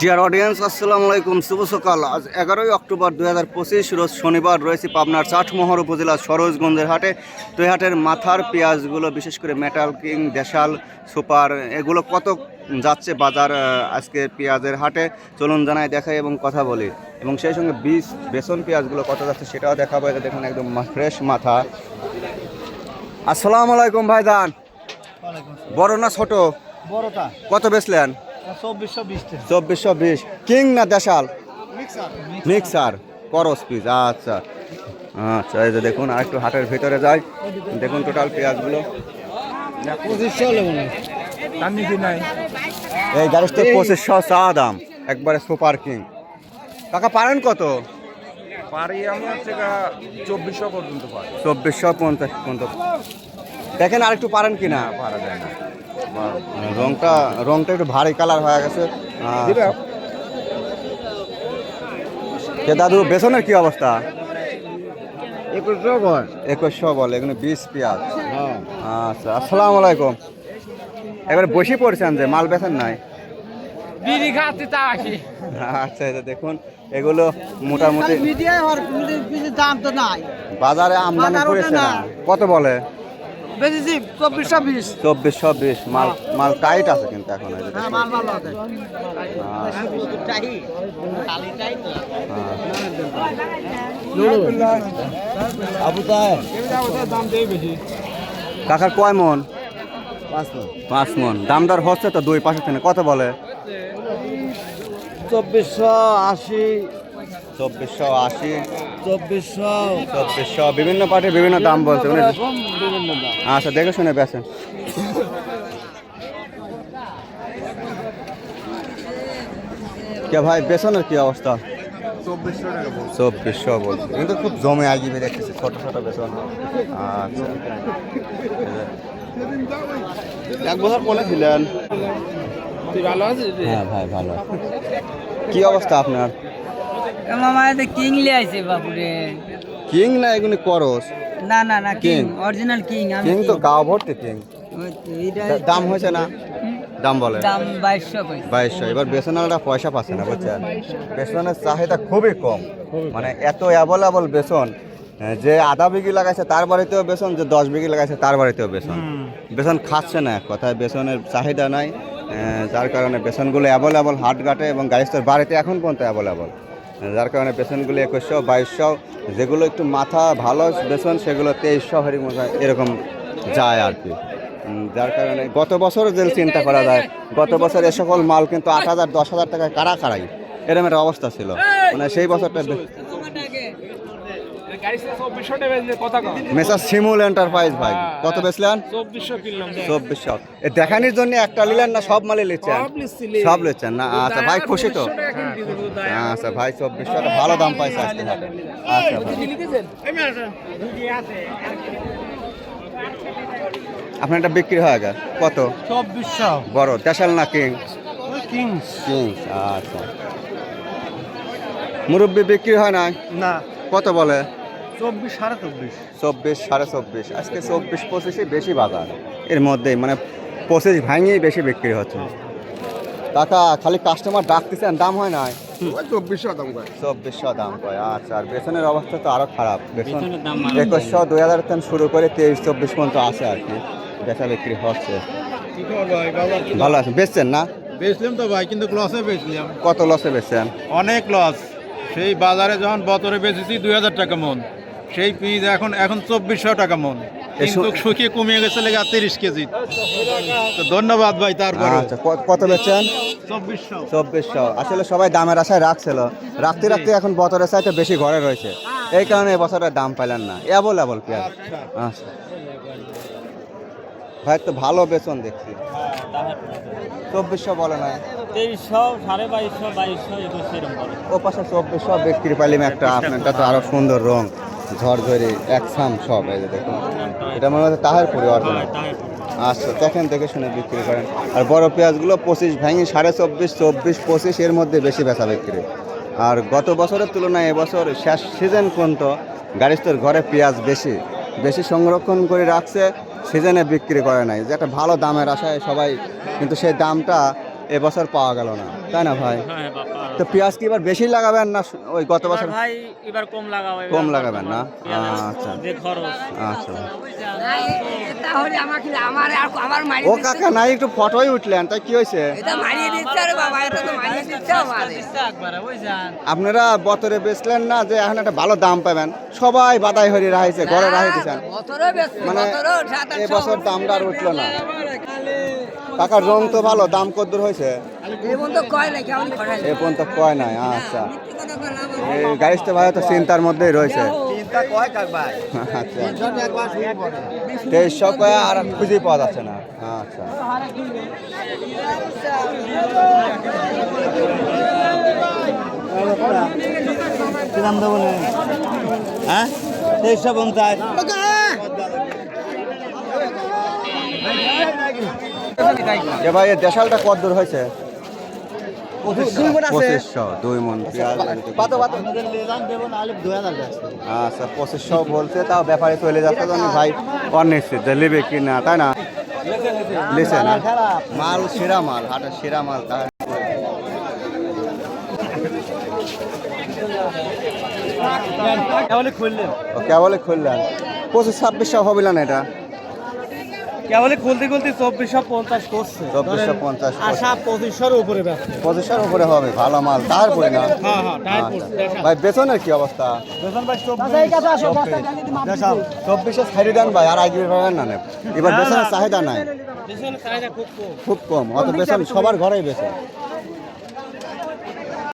Dear audience আসসালামু আলাইকুম। শুভ সকাল। আজ এগারোই অক্টোবর দুই হাজার পঁচিশ রোজ শনিবার রয়েছে পাবনার চাটমোহর উপজেলা সরোজগঞ্জের হাটে। তো এই হাটের মাথার পেঁয়াজগুলো বিশেষ করে মেটাল কিং দেশাল সুপার এগুলো কত যাচ্ছে বাজার আজকে পেঁয়াজের হাটে? চলুন জানাই দেখাই এবং কথা বলি। এবং সেই সঙ্গে বীজ বেসন পেঁয়াজগুলো কত যাচ্ছে সেটাও দেখাবো। এটা দেখুন একদম ফ্রেশ মাথা। আসসালামু আলাইকুম ভাইজান। বড় না ছোট? বড়টা। কত বেচলেন? চব্বিশশো বিশ কিং না দেশাল? মিক্সার। করস পিস আচ্ছা। আচ্ছা এই যে দেখুন আর একটু হাটের ভিতরে যাই। দেখুন টোটাল পেঁয়াজগুলো। না এই গাড়িতে পঁচিশশো চা দাম একবারে সুপার কিং। কাকা পারেন কত? পারি আমি হচ্ছে চব্বিশশো পর্যন্ত পারি। চব্বিশশো পঞ্চাশ পর্যন্ত। দেখেন আর একটু পারেন কিনা? পারা যায় না। রংটা রংটা একটু ভারী কালার হয়ে গেছে। আচ্ছা। কে দাদু বেসনের কি অবস্থা? একুশশো কর একুশশো বলে এগুলো বিশ পেঁয়াজ। হ্যাঁ। আচ্ছা আসসালামু আলাইকুম। এবারে বসে পড়ছেন যে মাল বেচেন নাই? আচ্ছা এটা দেখুন এগুলো মোটামুটি মিডিয়ায় হওয়ার কিছু দাম তো নাই। বাজারে আমদানি করেছে। কত বলে? বেশি চব্বিশশো বিশ চব্বিশশো বিশ মাল মাল টাইট আছে কিন্তু এখন হ্যাঁ কাকার কয় মন। পাঁচ মন। দামদার হচ্ছে তো দুই পাশে থেকে কত বলে? চব্বিশশো আশি। চব্বিশশো আশি। চব্বিশশো। চব্বিশশো বিভিন্ন পার্টির বিভিন্ন দাম বলছে আচ্ছা দেখে শুনে বেছেন কে ভাই বেসনের কি অবস্থা? চব্বিশশো বলছি। কিন্তু খুব জমে আগিয়ে দেখতেছি ছোট ছোট বেসন আচ্ছা। এক বছর বলেছিলেন তুই ভালো আছিস? হ্যাঁ ভাই ভালো। কি অবস্থা আপনার? মামা কিং লে আইছে বাপুরে। কিং না এগুলি করস? না না না কিং। অরিজিনাল কিং আমি কিং তো গাও ভর্তি কিং। দাম হয়েছে না? দাম বলে। দাম বাইশশো কই বাইশশো। এবার বেসনালটা পয়সা পাচ্ছে না বুঝছেন? বেসনের চাহিদা খুবই কম। মানে এত অ্যাভেলেবল বেসন যে আধা বিঘি লাগাইছে তার বাড়িতেও বেসন যে দশ বিঘি লাগাইছে তার বাড়িতেও বেসন। বেসন খাচ্ছে না এক কথায় বেসনের চাহিদা নাই যার কারণে বেসনগুলো অ্যাভেলেবল হাটঘাটে এবং গাড়িস্তর বাড়িতে এখন পর্যন্ত অ্যাভেলেবল যার কারণে বেসনগুলো একুশশো, বাইশশো, যেগুলো একটু মাথা ভালো বেসন, সেগুলো তেইশশো হরি মতো এরকম যায় আর কি। যার কারণে গত বছরও যে চিন্তা করা যায়, গত বছর এ সকল মাল কিন্তু আট হাজার, দশ হাজার টাকায় কারা কারাই এরকম একটা অবস্থা ছিল। মানে সেই বছরটা গাড়ি সে চব্বিশশো টাকা বেচলে কথা কম মেসার শিমুল এন্টারপ্রাইজ ভাই কত বেচলেন? চব্বিশশো চব্বিশশো এ দেখানির জন্য একটা নিলেন না সব মালে নিচ্ছেন সব। নিচ্ছেন না? আচ্ছা ভাই খুশি তো? 2500 টাকা কিনতে দিবো, দয়া। আচ্ছা ভাই চব্বিশশো একটা ভালো দাম পাইছে আজকে। আচ্ছা আপনার এটা বিক্রি হয়ে কত? চব্বিশশো বড় দেশাল না কিং? কিংস। কিংস আচ্ছা। মুরব্বি বিক্রি হয় না না। কত বলে? চব্বিশ সাড়ে চব্বিশ। চব্বিশ সাড়ে চব্বিশ। আজকে চব্বিশ পঁচিশে বেশি বাজার। এর মধ্যেই মানে পঁচিশ ভাঙিয়েই বেশি বিক্রি হচ্ছে। কাকা খালি কাস্টমার ডাকতেছেন দাম হয় না চব্বিশশো দাম করে চব্বিশশো দাম কয় আচ্ছা। আর বেতনের অবস্থা তো আরও খারাপ। বেতন একুশশো দুই হাজার থেকে শুরু করে তেইশ চব্বিশ পর্যন্ত আছে আর কি। বেচা বিক্রি হচ্ছে। ভালো আছে বেচছেন না? বেচলাম তো ভাই কিন্তু লসে বেচলাম। কত লসে বেচছেন? অনেক লস সেই বাজারে যখন বতরে বেচেছি দুই হাজার টাকা মন। সেই পিঁজ এখন এখন চব্বিশশো টাকা মন। কিন্তু শুকিয়ে কমিয়ে গেছে লেগে তিরিশ কেজি। তো ধন্যবাদ ভাই তারপরে। আচ্ছা কত বেচছেন? চব্বিশশো। চব্বিশশো। আসলে সবাই দামের আশায় রাখছিল। রাখতে রাখতে এখন বছরের চাইতে বেশি ঘরে রয়েছে। এই কারণে এবছরের দাম পাইলেন না। এবল এবল পেঁয়াজ। আচ্ছা। ভাই তো ভালো বেতন দেখছি। চব্বিশশো বলে না। তেইশশো সাড়ে বাইশশো বাইশশো একুশশো ও পাশে চব্বিশশো বিক্রি পাইলাম একটা আপনারটা তো আরও সুন্দর রং। ঝরঝরে একসাম সব এই যে দেখুন। এটা মনে হচ্ছে তাহের পরিবর্তন আচ্ছা দেখেন দেখে শুনে বিক্রি করেন। আর বড় পেঁয়াজগুলো পঁচিশ ভেঙে সাড়ে চব্বিশ চব্বিশ পঁচিশ এর মধ্যে বেশি বেচা বিক্রি। আর গত বছরের তুলনায় এবছর শেষ সিজন পর্যন্ত গাড়িস্তর ঘরে পেঁয়াজ বেশি। বেশি সংরক্ষণ করে রাখছে সিজনে বিক্রি করে নাই। যে একটা ভালো দামের আশায় সবাই কিন্তু সেই দামটা এবছর পাওয়া গেল না। তাই না ভাই? হ্যাঁ তো পেঁয়াজ কি এবার বেশি লাগাবেন না ওই গত বছর? ভাই এবার কম লাগাবো কম লাগাবেন না? আচ্ছা। যে খরচ। আচ্ছা। তাহলে আমাকে আমার আর আমার মারি ও কাকা নাই একটু ফটোই উঠলেন তাই কি হয়েছে? এটা মারিয়ে দিচ্ছে আরে বাবা এটা তো মারিয়ে দিচ্ছে আমারে আপনারা বতরে বেচলেন না যে এখন একটা ভালো দাম পাবেন। সবাই বাদাই হরি রাখাইছে ঘরে বছরও মানে এবছর দামটা আর উঠল না। কাকার রং তো ভালো দাম কদ্দূর হয়েছে? এই বন্ধু কয় না কেমন খরাই এ পর্যন্ত কয় নাই আচ্ছা। এই গাড়িস তো ভাই তো চিন্তার মধ্যেই রয়েছে। আচ্ছা। তেইশশো কয়া আর খুঁজে পাওয়া যাচ্ছে না। আচ্ছা। হ্যাঁ? তেইশশো পঞ্চাশ। যে ভাই দেশালটা কত দূর হয়েছে? মন আচ্ছা পঁচিশশো বলছে তাও ব্যাপারে চলে যাচ্ছে তো ভাই অনিশ্চিত যে নেবে কি না তাই না? মাল সেরা মাল হাটের সেরা মাল তাই। কেবলই খুললেন। ও কেবলে খুললেন। পঁচিশ ছাব্বিশশো হবে না এটা? কেবলই খুলতে খুলতে চব্বিশশো পঞ্চাশ করছে। চব্বিশশো পঞ্চাশ আশা পঁচিশশোর উপরে পঁচিশশোর উপরে হবে ভালো মাল তারপরে না? হ্যাঁ হ্যাঁ আচ্ছা। ভাই বেতনের কি অবস্থা? বেতন ভাই চব্বিশে। ছাড়ি দেন ভাই আর আগে পাবেন না নে। এবার বেতনের চাহিদা নাই। খুব কম। খুব কম অত বেতন সবার ঘরেই বেতন